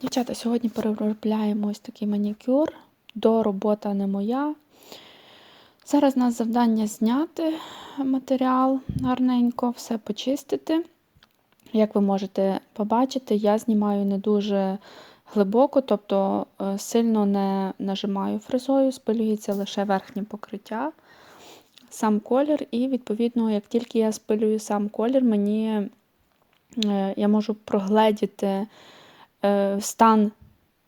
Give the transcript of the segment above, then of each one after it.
Дівчата, сьогодні переробляємо ось такий манікюр. До робота не моя. Зараз у нас завдання зняти матеріал гарненько, все почистити. Як ви можете побачити, я знімаю не дуже глибоко, тобто е, сильно не нажимаю фрезою, спилюється лише верхнє покриття, сам колір, і, відповідно, як тільки я спилюю сам колір, мені е, я можу прогледіти стан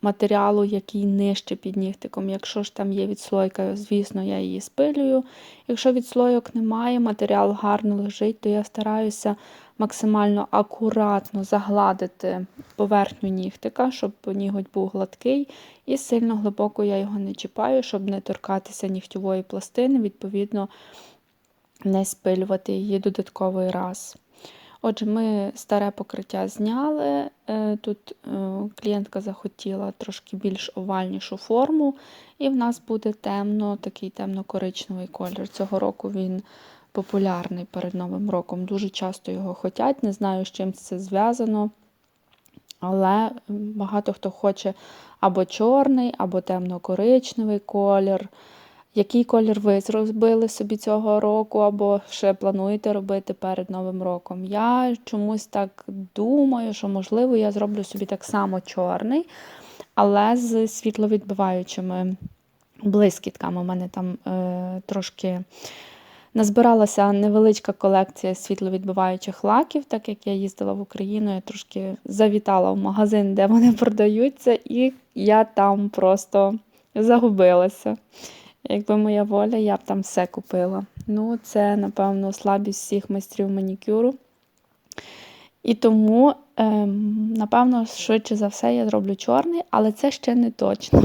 матеріалу, який нижче під нігтиком. Якщо ж там є відслойка, звісно, я її спилюю. Якщо відслойок немає, матеріал гарно лежить, то я стараюся максимально акуратно загладити поверхню нігтика, щоб ніготь був гладкий, і сильно глибоко я його не чіпаю, щоб не торкатися нігтєвої пластини, відповідно, не спилювати її додатковий раз. Отже, ми старе покриття зняли. Е, тут е, клієнтка захотіла трошки більш овальнішу форму, і в нас буде темно, такий темно-коричневий колір. Цього року він популярний перед Новим роком. Дуже часто його хотять, не знаю, з чим це зв'язано. Але багато хто хоче або чорний, або темно-коричневий колір. Який колір ви зробили собі цього року, або ще плануєте робити перед Новим роком? Я чомусь так думаю, що, можливо, я зроблю собі так само чорний, але з світловідбиваючими блискітками. У мене там е, трошки назбиралася невеличка колекція світловідбиваючих лаків, так як я їздила в Україну, я трошки завітала в магазин, де вони продаються, і я там просто загубилася. Якби моя воля, я б там все купила. Ну, це, напевно, слабість всіх майстрів манікюру. І тому, ем, напевно, швидше за все, я зроблю чорний, але це ще не точно.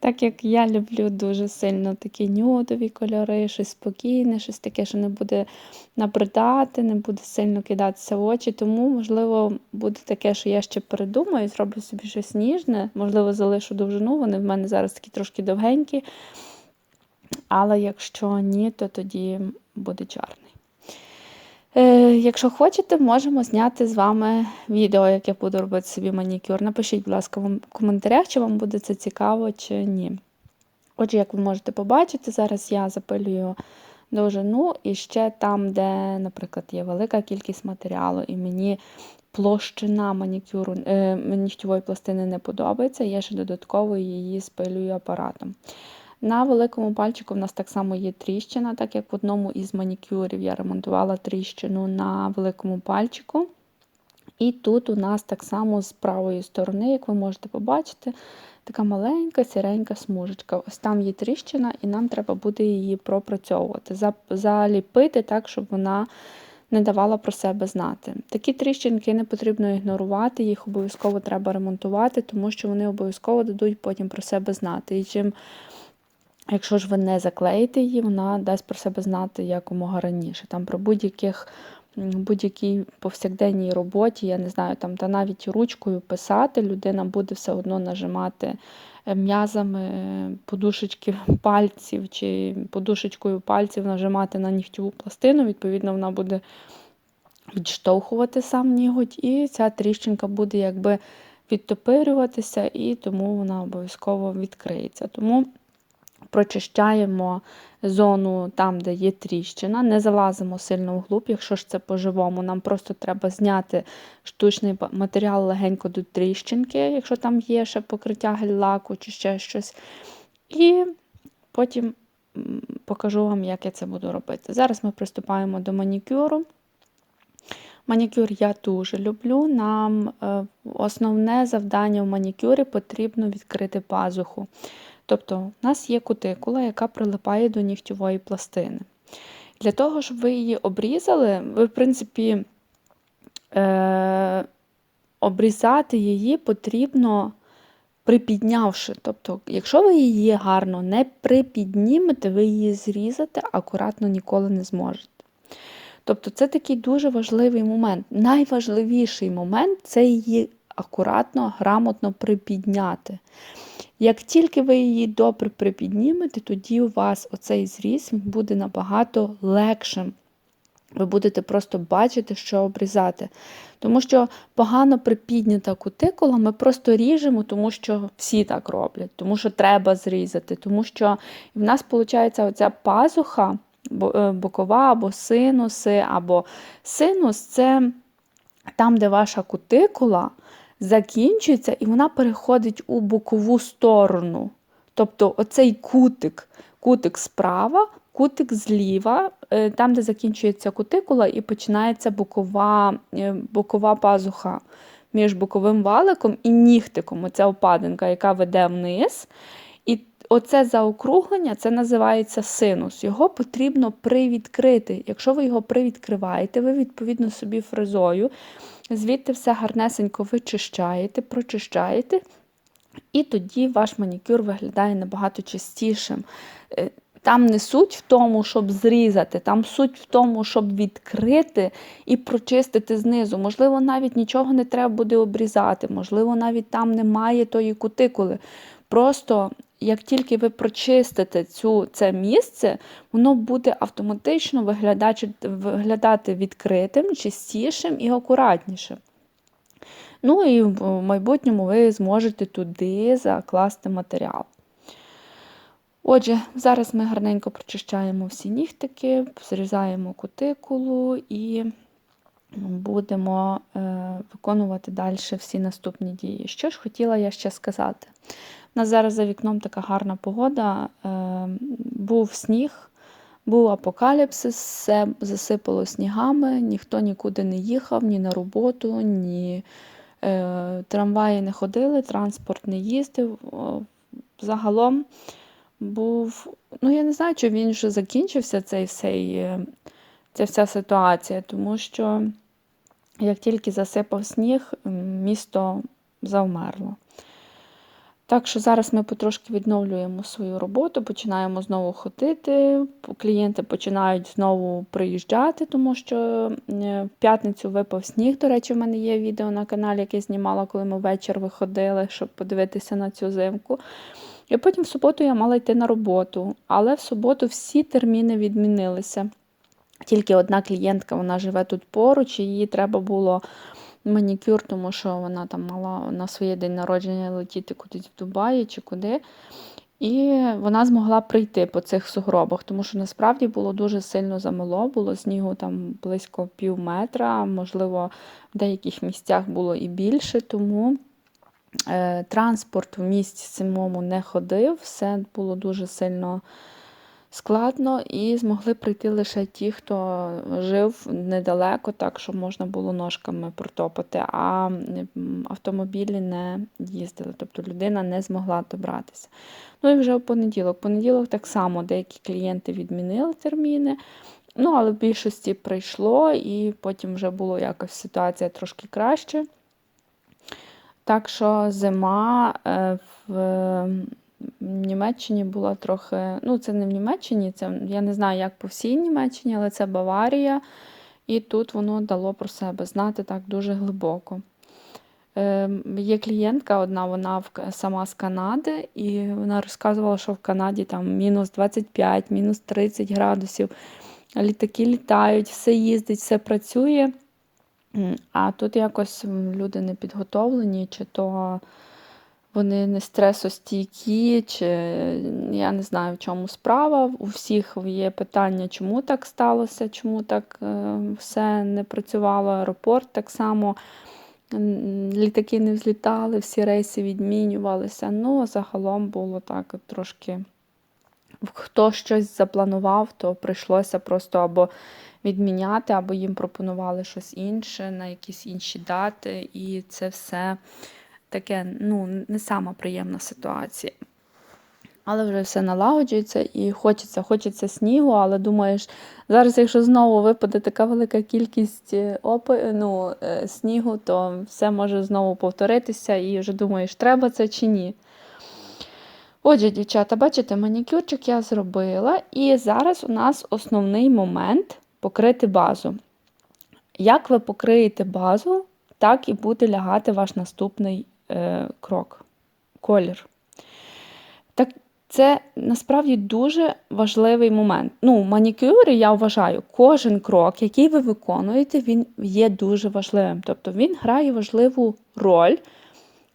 Так як я люблю дуже сильно такі нюдові кольори, щось спокійне, щось таке, що не буде набридати, не буде сильно кидатися в очі. Тому, можливо, буде таке, що я ще передумаю, зроблю собі щось ніжне, можливо, залишу довжину. Вони в мене зараз такі трошки довгенькі. Але якщо ні, то тоді буде чорний. Е, Якщо хочете, можемо зняти з вами відео, як я буду робити собі манікюр. Напишіть, будь ласка, в коментарях, чи вам буде це цікаво, чи ні. Отже, як ви можете побачити, зараз я запилюю довжину і ще там, де, наприклад, є велика кількість матеріалу, і мені площина манікюру е, нігтєвої пластини не подобається, я ще додатково її спилюю апаратом. На великому пальчику в нас так само є тріщина, так як в одному із манікюрів я ремонтувала тріщину на великому пальчику. І тут у нас так само з правої сторони, як ви можете побачити, така маленька сіренька смужечка. Ось там є тріщина, і нам треба буде її пропрацьовувати, заліпити так, щоб вона не давала про себе знати. Такі тріщинки не потрібно ігнорувати, їх обов'язково треба ремонтувати, тому що вони обов'язково дадуть потім про себе знати. І чим Якщо ж ви не заклеїте її, вона дасть про себе знати якомога раніше. Там Про будь-яких будь-якій повсякденній роботі, я не знаю, там та навіть ручкою писати, людина буде все одно нажимати е, м'язами е, подушечки пальців чи подушечкою пальців нажимати на нігтєву пластину, відповідно, вона буде відштовхувати сам ніготь, і ця тріщинка буде якби відтопирюватися, і тому вона обов'язково відкриється. Тому прочищаємо зону там, де є тріщина, не залазимо сильно вглуб, якщо ж це по-живому, нам просто треба зняти штучний матеріал легенько до тріщинки, якщо там є ще покриття гель-лаку чи ще щось. І потім покажу вам, як я це буду робити. Зараз ми приступаємо до манікюру. Манікюр я дуже люблю. Нам е, основне завдання в манікюрі потрібно відкрити пазуху. Тобто, у нас є кутикула, яка прилипає до нігтєвої пластини. Для того, щоб ви її обрізали, ви, в принципі, е- обрізати її потрібно припіднявши. Тобто, якщо ви її гарно не припіднімете, ви її зрізати акуратно ніколи не зможете. Тобто, це такий дуже важливий момент. Найважливіший момент це її акуратно, грамотно припідняти. Як тільки ви її добре припіднімете, тоді у вас оцей зріз буде набагато легшим ви будете просто бачити, що обрізати. Тому що погано припіднята кутикула, ми просто ріжемо, тому що всі так роблять, тому що треба зрізати. Тому що в нас виходить оця пазуха е, бокова або синуси, або синус це там, де ваша кутикула закінчується, і вона переходить у бокову сторону. Тобто оцей кутик, кутик справа кутик зліва, е, там, де закінчується кутикула, і починається бокова е, бокова пазуха між боковим валиком і нігтиком. Оця опадинка, яка веде вниз. І оце заокруглення це називається синус. Його потрібно привідкрити. Якщо ви його привідкриваєте, ви, відповідно, собі фрезою, звідти все гарнесенько вичищаєте, прочищаєте. І тоді ваш манікюр виглядає набагато чистішим. Е, там не суть в тому, щоб зрізати, там суть в тому, щоб відкрити і прочистити знизу. Можливо, навіть нічого не треба буде обрізати, можливо, навіть там немає тої кутикули. Просто як тільки ви прочистите цю, це місце, воно буде автоматично виглядати, виглядати відкритим, чистішим і акуратнішим. Ну і в майбутньому ви зможете туди закласти матеріал. Отже, зараз ми гарненько прочищаємо всі нігтики, зрізаємо кутикулу і будемо е, виконувати далі всі наступні дії. Що ж хотіла я ще сказати? У нас зараз за вікном така гарна погода, е, був сніг, був апокаліпсис, все засипало снігами, ніхто нікуди не їхав, ні на роботу, ні е, трамваї не ходили, транспорт не їздив. Загалом був, ну я не знаю, чи він вже закінчився цей е, ця вся ситуація, тому що як тільки засипав сніг, місто завмерло. Так що зараз ми потрошки відновлюємо свою роботу, починаємо знову ходити, клієнти починають знову приїжджати, тому що е, в п'ятницю випав сніг. До речі, в мене є відео на каналі, яке знімала, коли ми ввечері виходили, щоб подивитися на цю зимку. І потім в суботу я мала йти на роботу, але в суботу всі терміни відмінилися. Тільки одна клієнтка вона живе тут поруч, і їй треба було манікюр, тому що вона там мала на своє день народження летіти кудись в Дубаї чи куди. І вона змогла прийти по цих сугробах, тому що насправді було дуже сильно замило, було снігу там близько пів метра, можливо, в деяких місцях було і більше, тому Е, транспорт в місті самому не ходив, все було дуже сильно складно, і змогли прийти лише ті, хто жив недалеко, так що можна було ножками протопати, а автомобілі не їздили, тобто людина не змогла добратися. Ну і вже в понеділок. В понеділок так само деякі клієнти відмінили терміни. Ну, але в більшості прийшло, і потім вже було якось ситуація трошки краще. Так що зима е, Німеччині була трохи. Ну, це не в Німеччині, це я не знаю, як по всій Німеччині, але це Баварія. І тут воно дало про себе знати так дуже глибоко. Е, Є клієнтка одна, вона сама з Канади, і вона розказувала, що в Канаді там мінус 25, мінус 30 градусів. Літаки літають, все їздить, все працює. А тут якось люди не підготовлені, чи то вони не стресостійкі, чи я не знаю, в чому справа. У всіх є питання, чому так сталося, чому так е, все не працювало. Аеропорт так само. Літаки не взлітали, всі рейси відмінювалися. Ну, загалом було так трошки. Хто щось запланував, то прийшлося просто або відміняти, або їм пропонували щось інше на якісь інші дати. І це все таке ну, не сама приємна ситуація. Але вже все налагоджується і хочеться хочеться снігу, але думаєш, зараз, якщо знову випаде така велика кількість е, опи, ну, е, снігу, то все може знову повторитися, і вже думаєш, треба це чи ні. Отже, дівчата, бачите, манікюрчик я зробила, і зараз у нас основний момент покрити базу. Як ви покриєте базу, так і буде лягати ваш наступний крок колір. Так, Це насправді дуже важливий момент. Ну, в манікюрі, я вважаю, кожен крок, який ви виконуєте, він є дуже важливим. Тобто він грає важливу роль.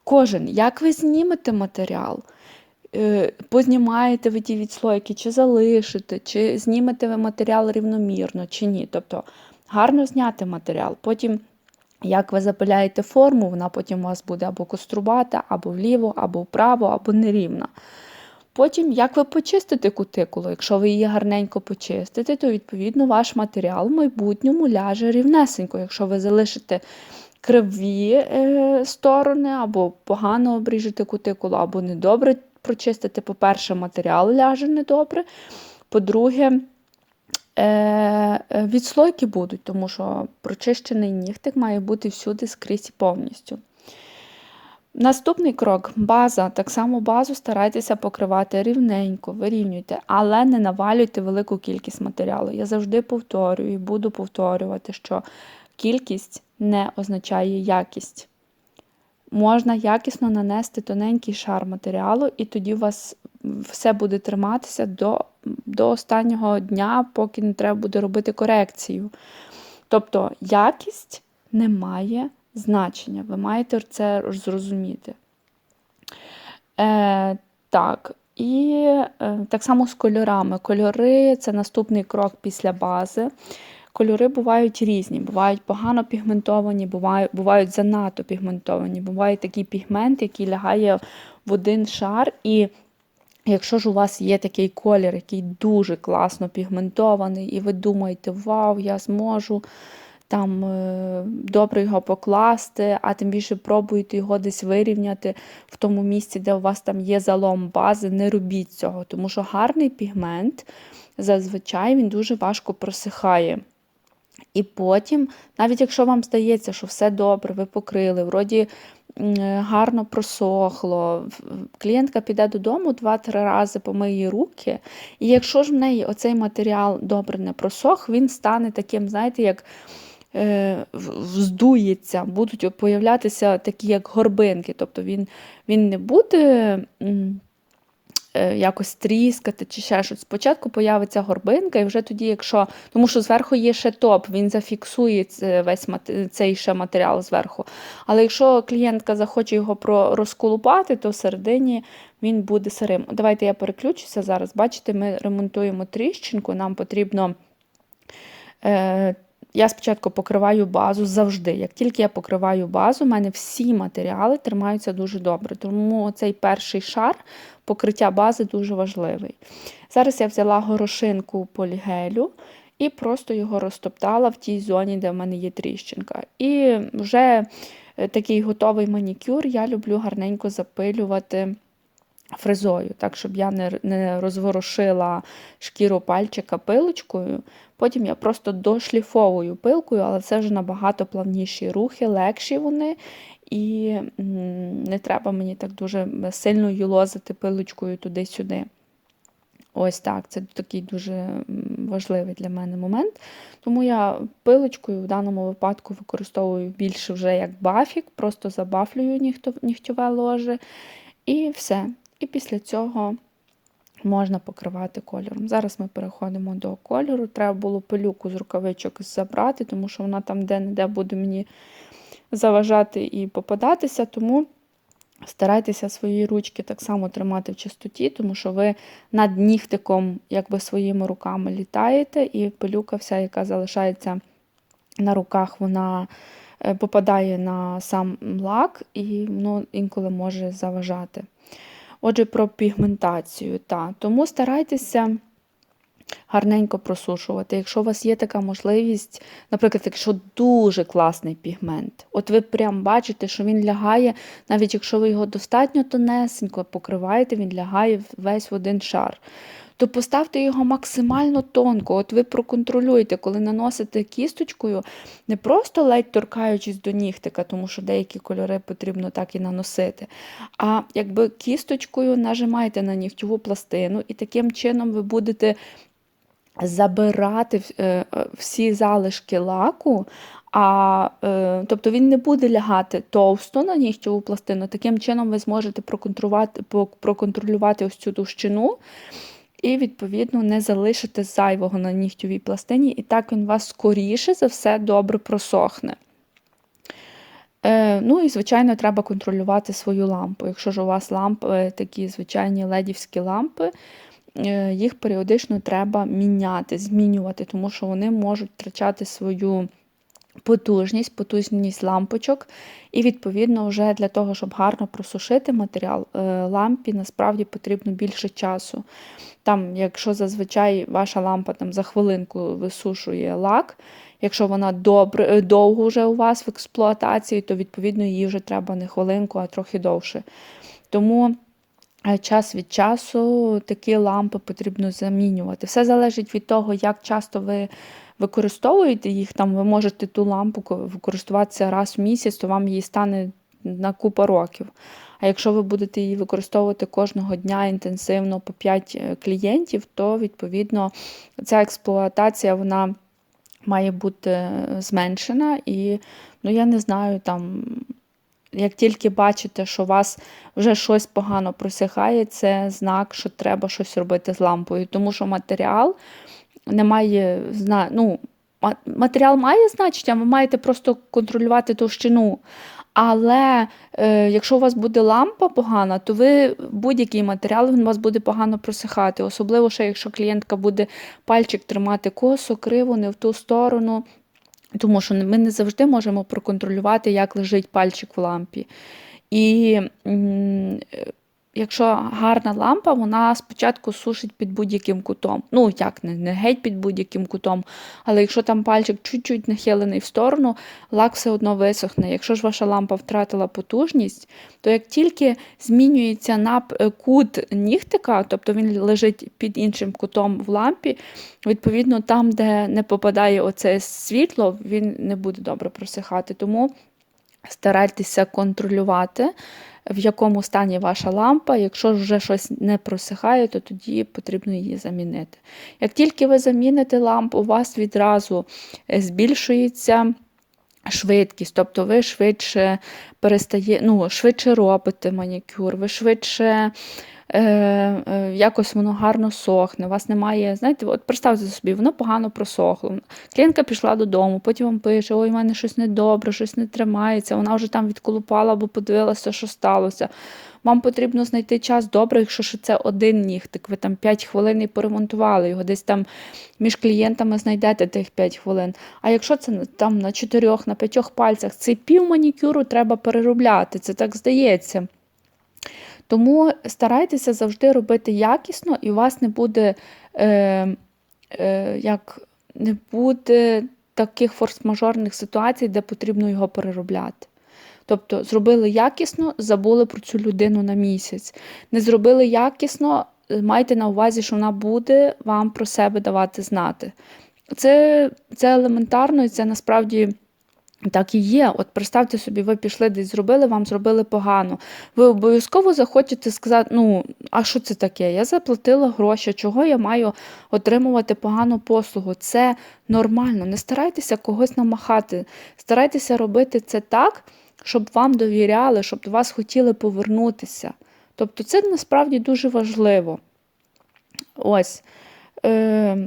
Кожен, як ви знімете матеріал, е, познімаєте ви ті відслойки, чи залишите, чи знімете ви матеріал рівномірно, чи ні. Тобто гарно зняти матеріал. Потім, як ви запиляєте форму, вона потім у вас буде або кострубата, або вліво, або вправо, або нерівна. Потім, як ви почистите кутикулу, якщо ви її гарненько почистите, то відповідно ваш матеріал в майбутньому ляже рівнесенько. Якщо ви залишите криві е, сторони, або погано обріжете кутикулу, або недобре прочистите, по-перше, матеріал ляже недобре. По-друге, відслойки будуть, тому що прочищений нігтик має бути всюди скрізь повністю. Наступний крок база. Так само базу старайтеся покривати рівненько, вирівнюйте, але не навалюйте велику кількість матеріалу. Я завжди повторюю і буду повторювати, що кількість не означає якість. Можна якісно нанести тоненький шар матеріалу, і тоді у вас все буде триматися до, до останнього дня, поки не треба буде робити корекцію. Тобто якість не має значення. Ви маєте це зрозуміти. Е, Так, і е, так само з кольорами. Кольори це наступний крок після бази. Кольори бувають різні, бувають погано пігментовані, бувають бувають занадто пігментовані, буває такий пігмент, який лягає в один шар. І якщо ж у вас є такий колір, який дуже класно пігментований, і ви думаєте, вау, я зможу там е, добре його покласти, а тим більше пробуйте його десь вирівняти в тому місці, де у вас там є залом бази, не робіть цього, тому що гарний пігмент зазвичай він дуже важко просихає. І потім, навіть якщо вам здається, що все добре, ви покрили, вроді гарно просохло, клієнтка піде додому два-три рази помиє руки, і якщо ж в неї оцей матеріал добре не просох, він стане таким, знаєте, як Е, вздується, будуть появлятися такі, як горбинки. Тобто він він не буде е, якось тріскати чи ще щось. Спочатку появиться горбинка, і вже тоді, якщо. Тому що зверху є ще топ, він зафіксує весь цей ще матеріал зверху. Але якщо клієнтка захоче його розколупати, то всередині він буде сирим. Давайте я переключуся зараз. Бачите, ми ремонтуємо тріщинку, нам потрібно. Е, я спочатку покриваю базу завжди. Як тільки я покриваю базу, у мене всі матеріали тримаються дуже добре. Тому цей перший шар покриття бази дуже важливий. Зараз я взяла горошинку полігелю і просто його розтоптала в тій зоні, де в мене є тріщинка. І вже е, такий готовий манікюр я люблю гарненько запилювати фрезою, так, щоб я не не розворошила шкіру пальчика пилочкою. Потім я просто дошліфовую пилкою, але це вже набагато плавніші рухи, легші вони. І не треба мені так дуже сильно юлозити пилочкою туди-сюди. Ось так, це такий дуже важливий для мене момент. Тому я пилочкою в даному випадку використовую більше вже як бафік, просто забафлюю нігтьове ложе. І все. І після цього можна покривати кольором. Зараз ми переходимо до кольору. Треба було пилюку з рукавичок забрати, тому що вона там де-не-де буде мені заважати і попадатися. Тому старайтеся свої ручки так само тримати в чистоті, тому що ви над нігтиком якби своїми руками літаєте, і пилюка, вся, яка залишається на руках, вона. Е, попадає на сам лак і ну, інколи може заважати. Отже, про пігментацію. Та. Тому старайтеся гарненько просушувати. Якщо у вас є така можливість, наприклад, якщо дуже класний пігмент, от ви прям бачите, що він лягає, навіть якщо ви його достатньо тонесенько покриваєте, він лягає весь в один шар то поставте його максимально тонко. От ви проконтролюєте, коли наносите кісточкою, не просто ледь торкаючись до нігтика, тому що деякі кольори потрібно так і наносити. А якби кісточкою нажимаєте на нігтьову пластину, і таким чином ви будете забирати е, е, всі залишки лаку, А, е, Тобто він не буде лягати товсто на нігтєву пластину. Таким чином ви зможете проконтролювати проконтролювати ось цю товщину і, відповідно, не залишити зайвого на нігтєвій пластині, і так він вас скоріше за все добре просохне. Е, Ну і, звичайно, треба контролювати свою лампу. Якщо ж у вас лампи, такі звичайні ледівські лампи, е, їх періодично треба міняти, змінювати, тому що вони можуть втрачати свою потужність, потужність лампочок. І, відповідно, вже для того, щоб гарно просушити матеріал, е, лампі насправді потрібно більше часу. Там, Якщо зазвичай ваша лампа там, за хвилинку висушує лак, якщо вона добре, е, довго вже у вас в експлуатації, то відповідно її вже треба не хвилинку, а трохи довше. Тому е, час від часу такі лампи потрібно замінювати. Все залежить від того, як часто ви використовуєте їх, там ви можете ту лампу використовуватися раз в місяць, то вам її стане на купу років. А якщо ви будете її використовувати кожного дня інтенсивно по 5 е, клієнтів, то відповідно ця експлуатація вона має бути е, зменшена. І ну, я не знаю, там, як тільки бачите, що у вас вже щось погано просихає, це знак, що треба щось робити з лампою, тому що матеріал немає ну, матеріал має значення, ви маєте просто контролювати товщину. Але е, якщо у вас буде лампа погана, то ви будь-який матеріал він у вас буде погано просихати. Особливо, що якщо клієнтка буде пальчик тримати косо, криво, не в ту сторону. Тому що ми не завжди можемо проконтролювати, як лежить пальчик в лампі. І якщо гарна лампа, вона спочатку сушить під будь-яким кутом. Ну, як не, не геть під будь-яким кутом, але якщо там пальчик чуть-чуть нахилений в сторону, лак все одно висохне. Якщо ж ваша лампа втратила потужність, то як тільки змінюється на е, кут нігтика, тобто він лежить під іншим кутом в лампі, відповідно, там, де не попадає оце світло, він не буде добре просихати. Тому старайтеся контролювати в якому стані ваша лампа. Якщо вже щось не просихає, то тоді потрібно її замінити. Як тільки ви заміните лампу, у вас відразу е, збільшується. Швидкість, тобто ви швидше перестає, ну, швидше робите манікюр, ви швидше Е, е, якось воно гарно сохне, у вас немає, знаєте, от представте собі, воно погано просохло. Клієнтка пішла додому, потім вам пише, ой, у мене щось недобре, щось не тримається, вона вже там відколупала або подивилася, що сталося. Вам потрібно знайти час добре, якщо що це один нігтик, ви там 5 хвилин і поремонтували його, десь там між клієнтами знайдете тих 5 хвилин. А якщо це там на 4 на 5 пальцях, цей пів манікюру треба переробляти, це так здається. Тому старайтеся завжди робити якісно, і у вас не буде е, е, як не буде таких форс-мажорних ситуацій, де потрібно його переробляти. Тобто, зробили якісно, забули про цю людину на місяць. Не зробили якісно, майте на увазі, що вона буде вам про себе давати знати. Це, Це елементарно і це насправді. Так і є. От представте собі, ви пішли десь зробили, вам зробили погано. Ви обов'язково захочете сказати, ну, а що це таке? Я заплатила гроші, чого я маю отримувати погану послугу? Це нормально. Не старайтеся когось намахати. Старайтеся робити це так, щоб вам довіряли, щоб до вас хотіли повернутися. Тобто це насправді дуже важливо. Ось. Е,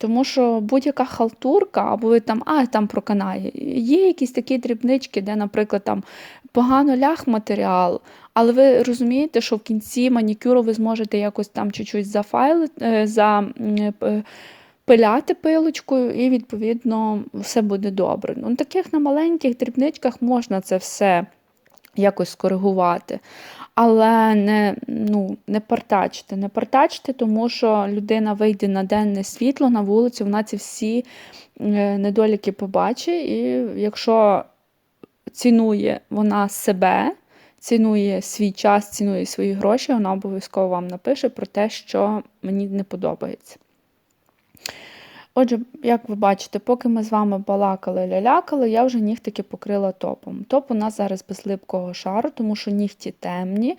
тому що будь-яка халтурка, або ви там, а там проканає, є якісь такі дрібнички, де, наприклад, там погано ляг матеріал, але ви розумієте, що в кінці манікюру ви зможете якось там чуть-чуть зафайлити, е, за. Е, пиляти пилочкою, і, відповідно, все буде добре. Ну, Таких на маленьких дрібничках можна це все якось скоригувати але не ну, не партачте. Не партачте, тому що людина вийде на денне світло на вулицю, вона ці всі е, недоліки побачить, і якщо цінує вона себе, цінує свій час, цінує свої гроші, вона обов'язково вам напише про те, що мені не подобається. Отже, як ви бачите, поки ми з вами балакали лялякали, я вже нігтики покрила топом. Топ у нас зараз без липкого шару, тому що нігті темні,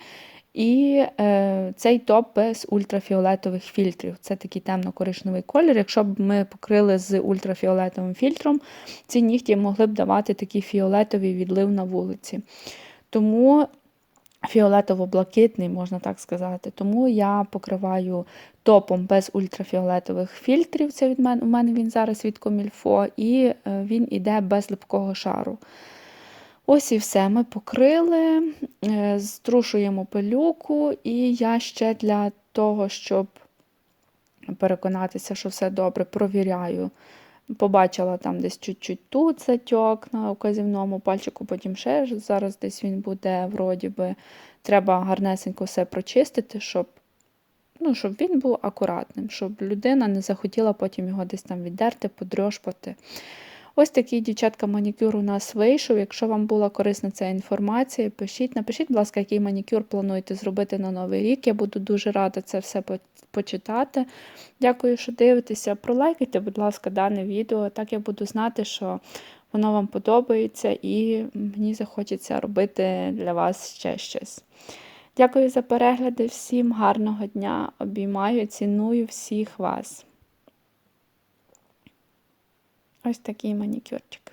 І е, цей топ без ультрафіолетових фільтрів. Це такий темно-коричневий колір. Якщо б ми покрили з ультрафіолетовим фільтром, ці нігті могли б давати такий фіолетовий відлив на вулиці. Тому фіолетово-блакитний, можна так сказати. Тому я покриваю топом без ультрафіолетових фільтрів. Це від мене, у мене він зараз від Комільфо, і е, він іде без липкого шару. Ось і все. Ми покрили, е, струшуємо пилюку, і я ще для того, щоб переконатися, що все добре, провіряю. Побачила там десь чуть-чуть тут затьок на указівному пальчику, потім ще зараз десь він буде, вроді би. Треба гарнесенько все прочистити, щоб ну, щоб він був акуратним, щоб людина не захотіла потім його десь там віддерти, подрьошпати. Ось такий, дівчатка, манікюр у нас вийшов. Якщо вам була корисна ця інформація, пишіть, напишіть, будь ласка, який манікюр плануєте зробити на Новий рік. Я буду дуже рада це все почитати. Дякую, що дивитеся. Пролайкайте, будь ласка, дане відео. Так я буду знати, що воно вам подобається і мені захочеться робити для вас ще щось. Дякую за перегляди, всім гарного дня! Обіймаю, ціную всіх вас. Ось такий манікюрчик.